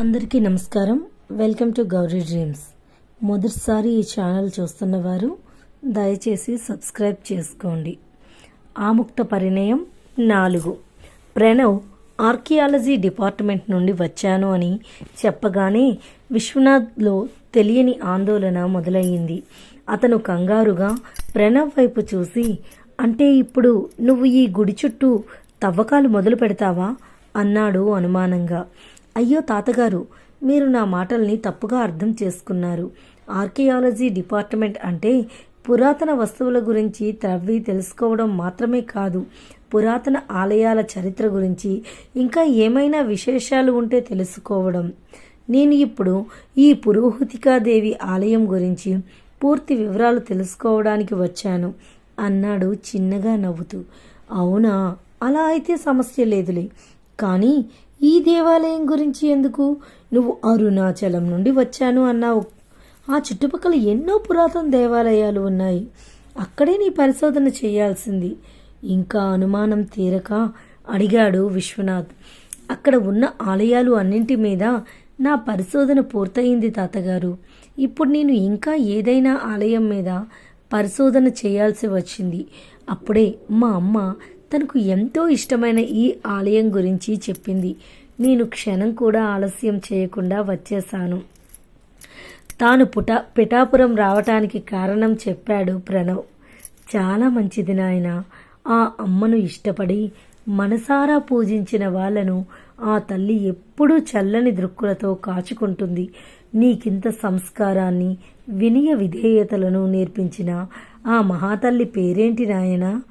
అందరికీ నమస్కారం. Welcome to Gowri dreams. మొదటిసారి ఈ ఛానల్ చూస్తున్న వారు దయచేసి సబ్స్క్రైబ్ చేసుకోండి. ఆముక్త పరిణయం నాలుగు. ప్రణవ్ ఆర్కియాలజీ డిపార్ట్మెంట్ నుండి వచ్చాను అని చెప్పగానే విశ్వనాథ్లో తెలియని ఆందోళన మొదలయ్యింది. అతను కంగారుగా ప్రణవ్ వైపు చూసి అంటే ఇప్పుడు నువ్వు ఈ గుడి చుట్టూ తవ్వకాలు మొదలు పెడతావా అన్నాడు అనుమానంగా. అయ్యో తాతగారు మీరు నా మాటల్ని తప్పుగా అర్థం చేసుకున్నారు. ఆర్కియాలజీ డిపార్ట్మెంట్ అంటే పురాతన వస్తువుల గురించి త్రవ్వి తెలుసుకోవడం మాత్రమే కాదు పురాతన ఆలయాల చరిత్ర గురించి ఇంకా ఏమైనా విశేషాలు ఉంటే తెలుసుకోవడం. నేను ఇప్పుడు ఈ పురోహితికాదేవి ఆలయం గురించి పూర్తి వివరాలు తెలుసుకోవడానికి వచ్చాను అన్నాడు చిన్నగా నవ్వుతూ. అవునా? అలా అయితే సమస్య లేదులే. కానీ ఈ దేవాలయం గురించి ఎందుకు? నువ్వు అరుణాచలం నుండి వచ్చాను అన్నావు. ఆ చుట్టుపక్కల ఎన్నో పురాతన దేవాలయాలు ఉన్నాయి. అక్కడే నీ పరిశోధన చేయాల్సింది. ఇంకా అనుమానం తీరక అడిగాడు విశ్వనాథ్. అక్కడ ఉన్న ఆలయాలు అన్నింటి మీద నా పరిశోధన పూర్తయింది తాతగారు. ఇప్పుడు నేను ఇంకా ఏదైనా ఆలయం మీద పరిశోధన చేయాల్సి వచ్చింది. అప్పుడే మా అమ్మ తనకు ఎంతో ఇష్టమైన ఈ ఆలయం గురించి చెప్పింది. నేను క్షణం కూడా ఆలస్యం చేయకుండా వచ్చేశాను. తాను పుట పిఠాపురం రావటానికి కారణం చెప్పాడు ప్రణవ్. చాలా మంచిది నాయన. ఆ అమ్మను ఇష్టపడి మనసారా పూజించిన వాళ్ళను ఆ తల్లి ఎప్పుడూ చల్లని దృక్కులతో కాచుకుంటుంది. నీకింత సంస్కారాన్ని వినయ విధేయతలను నేర్పించిన ఆ మహాతల్లి పేరేంటి నాయనా?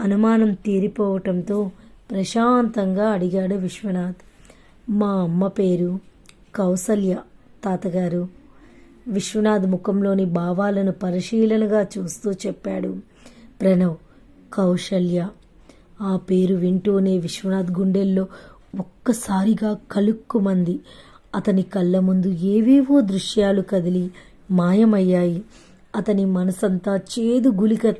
అనుమానం తీరిపోవటంతో ప్రశాంతంగా అడిగాడు విశ్వనాథ్. మా అమ్మ పేరు కౌసల్య తాతగారు. విశ్వనాథ్ ముఖంలోని భావాలను పరిశీలనగా చూస్తూ చెప్పాడు. ప్రణవ్ కౌశల్య. ఆ పేరు వింటూనే విశ్వనాథ్ గుండెల్లో ఒక్కసారిగా కలుక్కుమంది. అతని కళ్ళ ముందు ఏవేవో దృశ్యాలు కదిలి మాయమయ్యాయి. అతని మనసంతా చేదు గులిక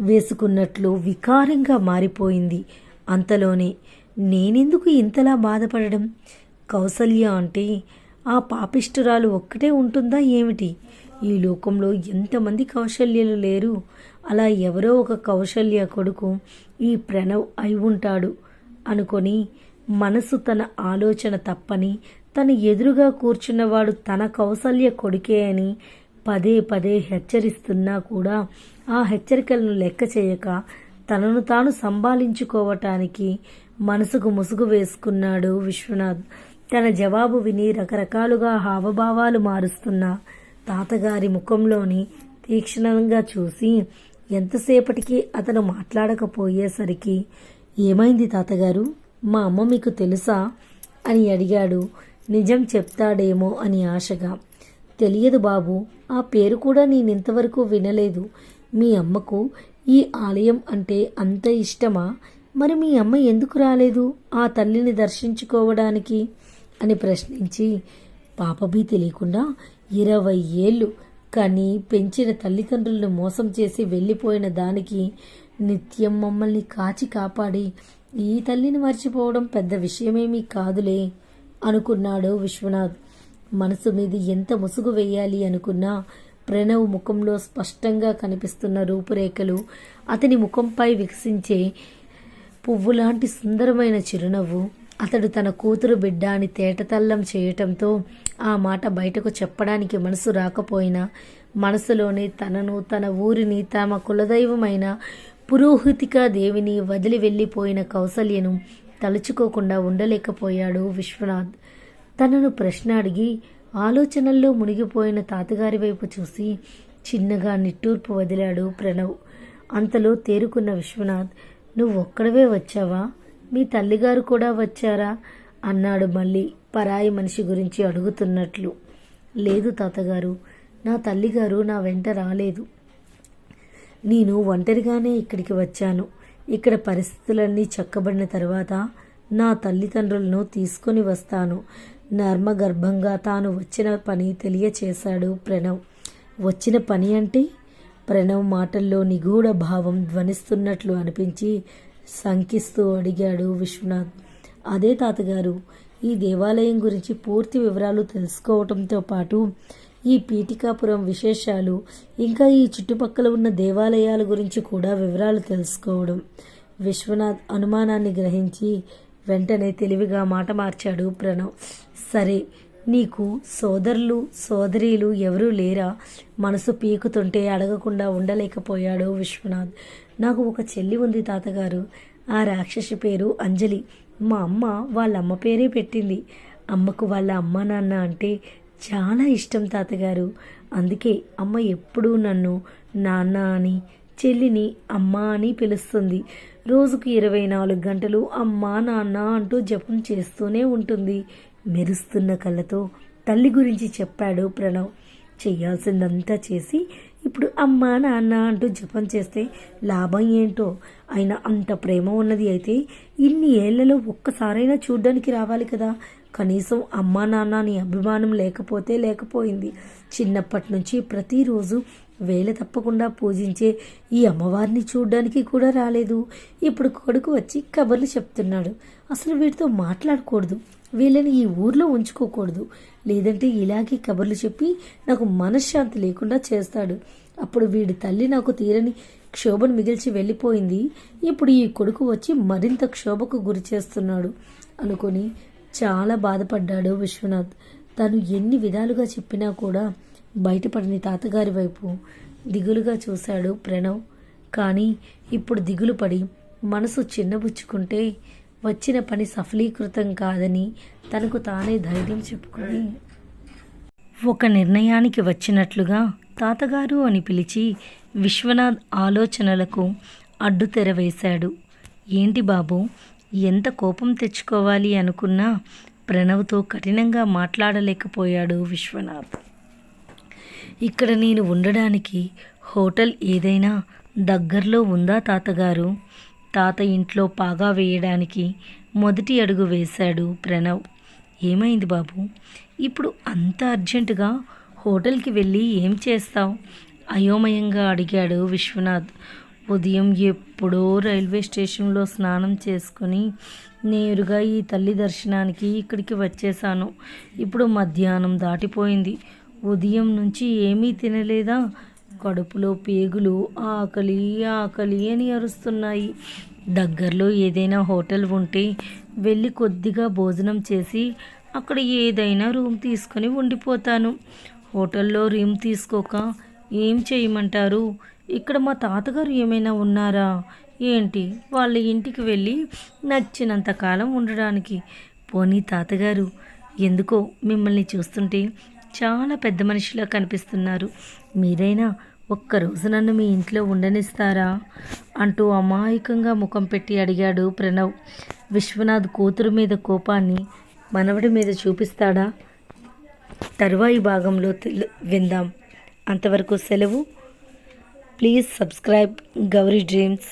వేసుకున్నట్లు వికారంగా మారిపోయింది. అంతలోనే నేనెందుకు ఇంతలా బాధపడడం? కౌసల్య అంటే ఆ పాపిష్టురాలు ఒక్కటే ఉంటుందా ఏమిటి? ఈ లోకంలో ఎంతమంది కౌశల్యలు లేరు? అలా ఎవరో ఒక కౌశల్య కొడుకు ఈ ప్రణవ్ అయి ఉంటాడు అనుకొని మనసు తన ఆలోచన తప్పని తను ఎదురుగా కూర్చున్నవాడు తన కౌసల్య కొడుకే అని పదే పదే హెచ్చరిస్తున్నా కూడా ఆ హెచ్చరికలను లెక్క చేయక తనను తాను సంభాళించుకోవటానికి మనసుకు ముసుగు వేసుకున్నాడు విశ్వనాథ్. తన జవాబు విని రకరకాలుగా హావభావాలు మారుస్తున్న తాతగారి ముఖంలోని తీక్షణంగా చూసి ఎంతసేపటికి అతను మాట్లాడకపోయేసరికి ఏమైంది తాతగారు? మా అమ్మ మీకు తెలుసా? అని అడిగాడు. నిజం చెప్తాడేమో అని ఆశగా. తెలియదు బాబు. ఆ పేరు కూడా నేనింతవరకు వినలేదు. మీ అమ్మకు ఈ ఆలయం అంటే అంత ఇష్టమా? మరి మీ అమ్మ ఎందుకు రాలేదు ఆ తల్లిని దర్శించుకోవడానికి? అని ప్రశ్నించి పాపభీ తెలియకుండా ఇరవై ఏళ్ళు కానీ పెంచిన తల్లిదండ్రులను మోసం చేసి వెళ్ళిపోయిన దానికి నిత్యం మమ్మల్ని కాచి కాపాడి ఈ తల్లిని మర్చిపోవడం పెద్ద విషయమేమీ కాదులే అనుకున్నాడు విశ్వనాథ్. మనసు మీద ఎంత ముసుగు వేయాలి అనుకున్నా ప్రణవ్ ముఖంలో స్పష్టంగా కనిపిస్తున్న రూపురేఖలు అతని ముఖంపై వికసించే పువ్వులాంటి సుందరమైన చిరునవ్వు. అతడు తన కూతురు బిడ్డ అని తేటతల్లం చేయటంతో ఆ మాట బయటకు చెప్పడానికి మనసు రాకపోయినా మనసులోనే తనను తన ఊరిని తమ కులదైవమైన పురోహితిక దేవిని వదిలి వెళ్ళిపోయిన కౌసల్యను తలుచుకోకుండా ఉండలేకపోయాడు విశ్వనాథ్. తనను ప్రశ్న అడిగి ఆలోచనల్లో మునిగిపోయిన తాతగారి వైపు చూసి చిన్నగా నిట్టూర్పు వదిలాడు ప్రణవ్. అంతలో తేరుకున్న విశ్వనాథ్ నువ్వు ఒక్కడవే వచ్చావా? మీ తల్లిగారు కూడా వచ్చారా? అన్నాడు మళ్ళీ పరాయి మనిషి గురించి అడుగుతున్నట్లు. లేదు తాతగారు నా తల్లిగారు నా వెంట రాలేదు. నేను ఒంటరిగానే ఇక్కడికి వచ్చాను. ఇక్కడ పరిస్థితులన్నీ చక్కబడిన తర్వాత నా తల్లిదండ్రులను తీసుకొని వస్తాను. నర్మగర్భంగా తాను వచ్చిన పని తెలియచేశాడు ప్రణవ్. వచ్చిన పని అంటే? ప్రణవ్ మాటల్లో నిగూఢ భావం ధ్వనిస్తున్నట్లు అనిపించి శంకిస్తూ అడిగాడు విశ్వనాథ్. అదే తాతగారు ఈ దేవాలయం గురించి పూర్తి వివరాలు తెలుసుకోవటంతో పాటు ఈ పీఠికాపురం విశేషాలు ఇంకా ఈ చుట్టుపక్కల ఉన్న దేవాలయాల గురించి కూడా వివరాలు తెలుసుకోవడం. విశ్వనాథ్ అనుమానాన్ని గ్రహించి వెంటనే తెలివిగా మాట మార్చాడు ప్రణవ్. సరే నీకు సోదరులు సోదరీలు ఎవరూ లేరా? మనసు పీకుతుంటే అడగకుండా ఉండలేకపోయాడు విశ్వనాథ్. నాకు ఒక చెల్లి ఉంది తాతగారు. ఆ రాక్షసి పేరు అంజలి. మా అమ్మ వాళ్ళ అమ్మ పేరే పెట్టింది. అమ్మకు వాళ్ళ అమ్మ నాన్న అంటే చాలా ఇష్టం తాతగారు. అందుకే అమ్మ ఎప్పుడూ నన్ను నాన్న అని చెల్లిని అమ్మ అని పిలుస్తుంది. రోజుకు ఇరవై నాలుగు గంటలు అమ్మ నాన్న అంటూ జపం చేస్తూనే ఉంటుంది. మెరుస్తున్న కళ్ళతో తల్లి గురించి చెప్పాడు ప్రణవ్. చేయాల్సిందంతా చేసి ఇప్పుడు అమ్మ నాన్న అంటూ జపం చేస్తే లాభం ఏంటో? ఆయన అంత ప్రేమ ఉన్నది అయితే ఇన్ని ఏళ్ళలో ఒక్కసారైనా చూడ్డానికి రావాలి కదా. కనీసం అమ్మా నాన్న అభిమానం లేకపోతే లేకపోయింది. చిన్నప్పటి నుంచి ప్రతిరోజు వేల తప్పకుండా పూజించే ఈ అమ్మవారిని చూడడానికి కూడా రాలేదు. ఇప్పుడు కొడుకు వచ్చి కబర్లు చెప్తున్నాడు. అసలు వీటితో మాట్లాడకూడదు. వీళ్ళని ఈ ఊర్లో ఉంచుకోకూడదు. లేదంటే ఇలాగే కబర్లు చెప్పి నాకు మనశ్శాంతి లేకుండా చేస్తాడు. అప్పుడు వీడి తల్లి నాకు తీరని క్షోభను మిగిల్చి వెళ్ళిపోయింది. ఇప్పుడు ఈ కొడుకు వచ్చి మరింత క్షోభకు గురి చేస్తున్నాడు అనుకొని చాలా బాధపడ్డాడు విశ్వనాథ్. తను ఎన్ని విధాలుగా చెప్పినా కూడా బయటపడని తాతగారి వైపు దిగులుగా చూశాడు ప్రణవ్. కానీ ఇప్పుడు దిగులు పడి మనసు చిన్నబుచ్చుకుంటే వచ్చిన పని సఫలీకృతం కాదని తనకు తానే ధైర్యం చెప్పుకొని ఒక నిర్ణయానికి వచ్చినట్లుగా తాతగారు అని పిలిచి విశ్వనాథ్ ఆలోచనలకు అడ్డు తెరవేశాడు ఏంటి బాబు ఎంత కోపం తెచ్చుకోవాలి అనుకున్నా ప్రణవ్తో కఠినంగా మాట్లాడలేకపోయాడు విశ్వనాథ్. ఇక్కడ నేను ఉండడానికి హోటల్ ఏదైనా దగ్గరలో ఉందా తాతగారు? తాత ఇంట్లో పాగా వేయడానికి మొదటి అడుగు వేశాడు ప్రణవ్. ఏమైంది బాబు? ఇప్పుడు అంత అర్జెంటుగా హోటల్కి వెళ్ళి ఏం చేస్తావు? అయోమయంగా అడిగాడు విశ్వనాథ్. ఉదయం ఎప్పుడో రైల్వే స్టేషన్లో స్నానం చేసుకుని నేరుగా ఈ తల్లి దర్శనానికి ఇక్కడికి వచ్చేసాను ఇప్పుడు మధ్యాహ్నం దాటిపోయింది. ఉదయం నుంచి ఏమీ తినలేదా? కడుపులో పేగులు ఆకలి ఆకలి అని అరుస్తున్నాయి. దగ్గరలో ఏదైనా హోటల్ ఉంటే వెళ్ళి కొద్దిగా భోజనం చేసి అక్కడ ఏదైనా రూమ్ తీసుకొని ఉండిపోతాను. హోటల్లో రూమ్ తీసుకోక ఏం చేయమంటారు? ఇక్కడ మా తాతగారు ఏమైనా ఉన్నారా? ఏంటి? వాళ్ళ ఇంటికి వెళ్ళి నచ్చినంత కాలం ఉండడానికి. పోనీ తాతగారు ఎందుకో మిమ్మల్ని చూస్తుంటే చాలా పెద్ద మనిషిలా కనిపిస్తున్నారు. మీరైనా ఒక్కరోజు నన్ను మీ ఇంట్లో ఉండనిస్తారా? అంటూ అమాయకంగా ముఖం పెట్టి అడిగాడు ప్రణవ్. విశ్వనాథ్ కూతురు మీద కోపాన్ని మనవడి మీద చూపిస్తాడా? తరువాయి భాగంలో తెలు విందాం. అంతవరకు సెలవు ప్లీజ్ సబ్స్క్రైబ్ గౌరీ డ్రీమ్స్